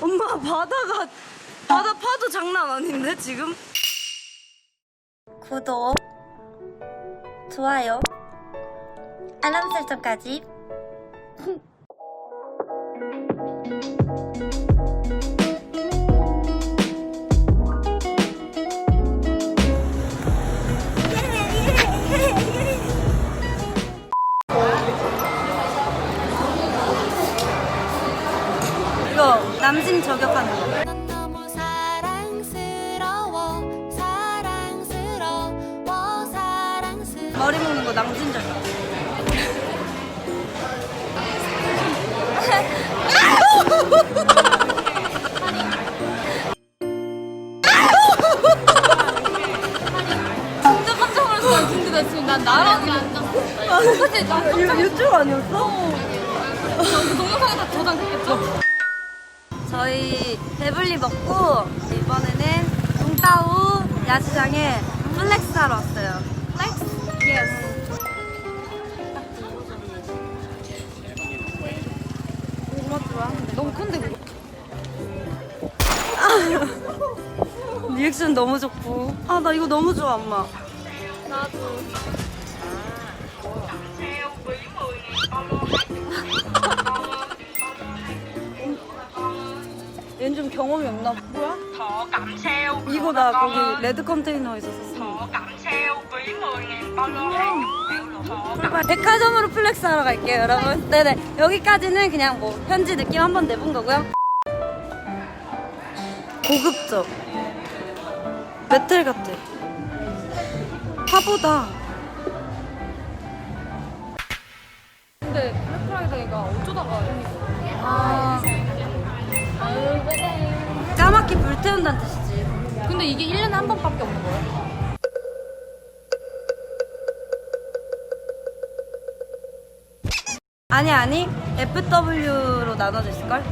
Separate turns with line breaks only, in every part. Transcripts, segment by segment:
엄마 바다가 바다 파도 장난 아닌데 지금?
구독, 좋아요, 알람 설정까지.
남심 저격하는 거. 머리 묶는 거 남심 저격.
진짜 깜짝 놀랐어 근데 나 지금 난 앉았어 사실 나
유튜브 아니었어?
동영상에 다 저장됐겠죠?
저희 배불리 먹고 이번에는 동따우 야시장에 플렉스 하러 왔어요. 플렉스? 예스.
너무 큰데
리액션 너무 좋고. 아, 나 이거 너무 좋아, 엄마.
나도
얘는 좀 경험이 없나 봐. 뭐야? 이거 나 거기 레드 컨테이너에서 샀어. 꿀빨. 백화점으로 플렉스 하러 갈게요, 여러분. 네네. 여기까지는 그냥 뭐 현지 느낌 한번 내본 거고요. 고급져. 메텔 같아. 화보다.
근데 블랙프라이데이가 어쩌다가 생긴 거야?
아. 까맣게 불태운다는 뜻이지.
근데 이게 1년에 한 번밖에 없는 거야?
아니 아니 FW로 나눠져 있을걸?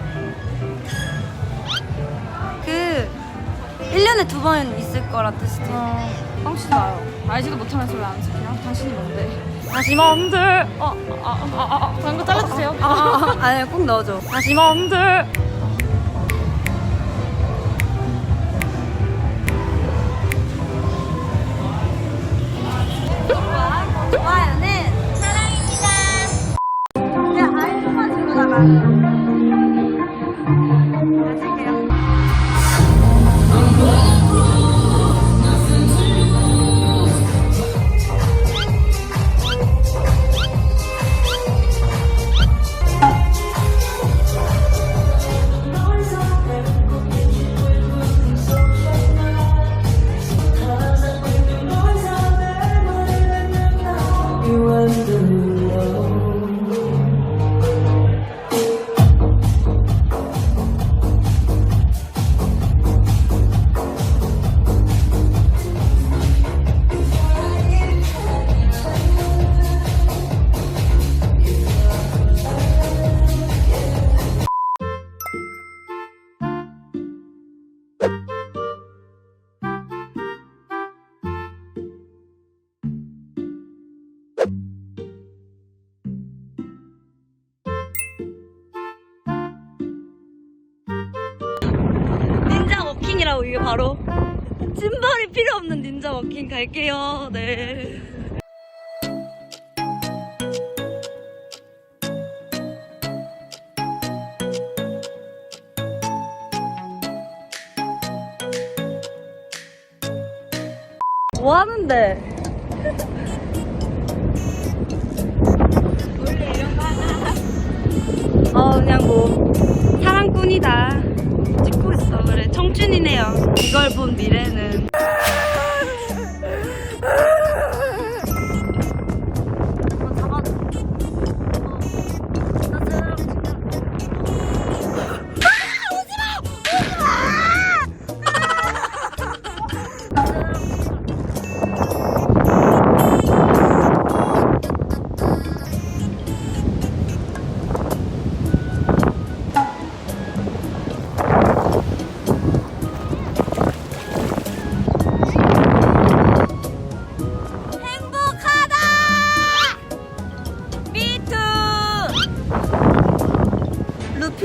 그 1년에 두 번 있을 거란 뜻이지
빵씨 나요 알지도 못하면서 왜안 지키냐? 당신이 뭔데? 다시 마음들 어, 아, 아, 아, 아, 다른 거 잘라주세요
아, 아, 아, 아니 꼭 넣어줘
다시 마음들
워킹이라고 이게 바로 찐발이 필요 없는 닌자 워킹 갈게요. 네. 뭐 하는데? 어 그냥 뭐 사랑꾼이다 청춘이네요. 이걸 본 미래는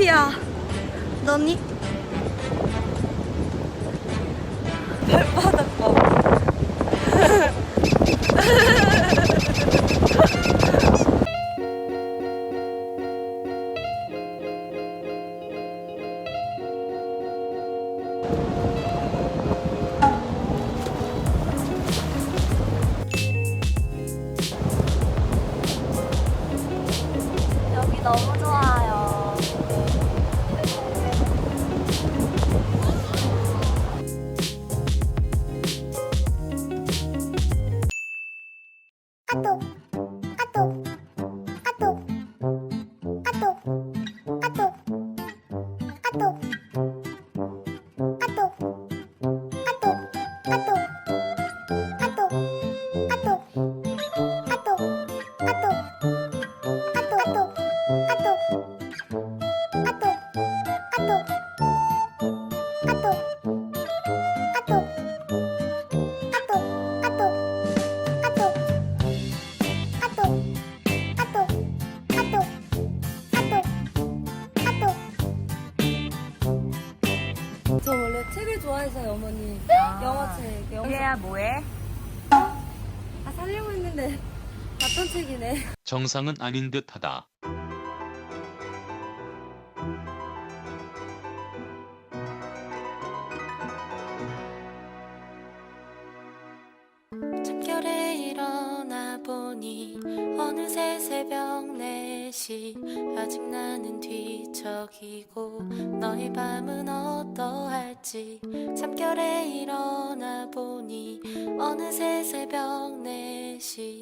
커피야. 너니? 발바닥.
あと
저 원래 책을 좋아해서요, 어머니. 영어 책. 영어
얘야 뭐해?
아, 살려고 했는데 봤던 책이네.
정상은 아닌 듯하다.
잠결에 일어나 보니 어느새 새벽 4시 아직 나는 뒤척이고 너의 밤은 어떠할지 잠결에 일어나 보니 어느새 새벽 4시